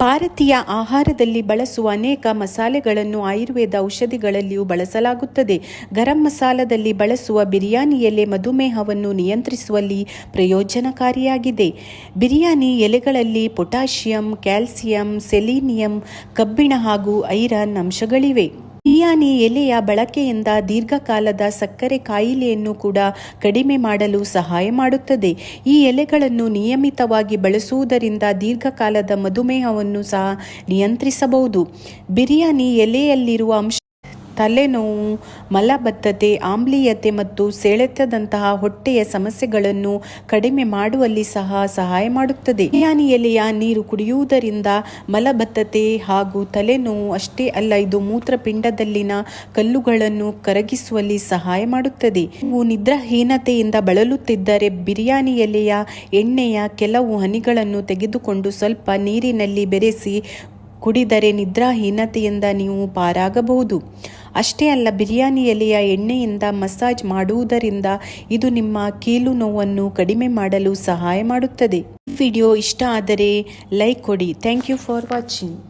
ಭಾರತೀಯ ಆಹಾರದಲ್ಲಿ ಬಳಸುವ ಅನೇಕ ಮಸಾಲೆಗಳನ್ನು ಆಯುರ್ವೇದ ಔಷಧಿಗಳಲ್ಲಿಯೂ ಬಳಸಲಾಗುತ್ತದೆ. ಗರಂ ಮಸಾಲದಲ್ಲಿ ಬಳಸುವ ಬಿರಿಯಾನಿ ಎಲೆ ಮಧುಮೇಹವನ್ನು ನಿಯಂತ್ರಿಸುವಲ್ಲಿ ಪ್ರಯೋಜನಕಾರಿಯಾಗಿದೆ. ಬಿರಿಯಾನಿ ಎಲೆಗಳಲ್ಲಿ ಪೊಟ್ಯಾಷಿಯಂ, ಕ್ಯಾಲ್ಸಿಯಂ, ಸೆಲೀನಿಯಂ, ಕಬ್ಬಿಣ ಹಾಗೂ ಐರನ್ ಅಂಶಗಳಿವೆ. ಬಿರಿಯಾನಿ ಎಲೆಯ ಬಳಕೆಯಿಂದ ದೀರ್ಘಕಾಲದ ಸಕ್ಕರೆ ಕಾಯಿಲೆಯನ್ನು ಕೂಡ ಕಡಿಮೆ ಮಾಡಲು ಸಹಾಯ ಮಾಡುತ್ತದೆ. ಈ ಎಲೆಗಳನ್ನು ನಿಯಮಿತವಾಗಿ ಬಳಸುವುದರಿಂದ ದೀರ್ಘಕಾಲದ ಮಧುಮೇಹವನ್ನು ಸಹ ನಿಯಂತ್ರಿಸಬಹುದು. ಬಿರಿಯಾನಿ ಎಲೆಯಲ್ಲಿರುವ ಅಂಶ ತಲೆನೋವು, ಮಲಬದ್ಧತೆ, ಆಮ್ಲೀಯತೆ ಮತ್ತು ಸೆಳೆತದಂತಹ ಹೊಟ್ಟೆಯ ಸಮಸ್ಯೆಗಳನ್ನು ಕಡಿಮೆ ಮಾಡುವಲ್ಲಿ ಸಹ ಸಹಾಯ ಮಾಡುತ್ತದೆ. ಬಿರಿಯಾನಿ ಎಲೆಯ ನೀರು ಕುಡಿಯುವುದರಿಂದ ಮಲಬದ್ಧತೆ ಹಾಗೂ ತಲೆನೋವು ಅಷ್ಟೇ ಅಲ್ಲ, ಇದು ಮೂತ್ರಪಿಂಡದಲ್ಲಿನ ಕಲ್ಲುಗಳನ್ನು ಕರಗಿಸುವಲ್ಲಿ ಸಹಾಯ ಮಾಡುತ್ತದೆ. ನೀವು ನಿದ್ರಾಹೀನತೆಯಿಂದ ಬಳಲುತ್ತಿದ್ದರೆ ಬಿರಿಯಾನಿ ಎಲೆಯ ಎಣ್ಣೆಯ ಕೆಲವು ಹನಿಗಳನ್ನು ತೆಗೆದುಕೊಂಡು ಸ್ವಲ್ಪ ನೀರಿನಲ್ಲಿ ಬೆರೆಸಿ ಕುಡಿದರೆ ನಿದ್ರಾಹೀನತೆಯಿಂದ ನೀವು ಪಾರಾಗಬಹುದು. ಅಷ್ಟೇ ಅಲ್ಲ, ಬಿರಿಯಾನಿ ಎಲೆಯ ಎಣ್ಣೆಯಿಂದ ಮಸಾಜ್ ಮಾಡುವುದರಿಂದ ಇದು ನಿಮ್ಮ ಕೀಲು ನೋವನ್ನು ಕಡಿಮೆ ಮಾಡಲು ಸಹಾಯ ಮಾಡುತ್ತದೆ. ವಿಡಿಯೋ ಇಷ್ಟ ಆದರೆ ಲೈಕ್ ಕೊಡಿ. Thank you for watching.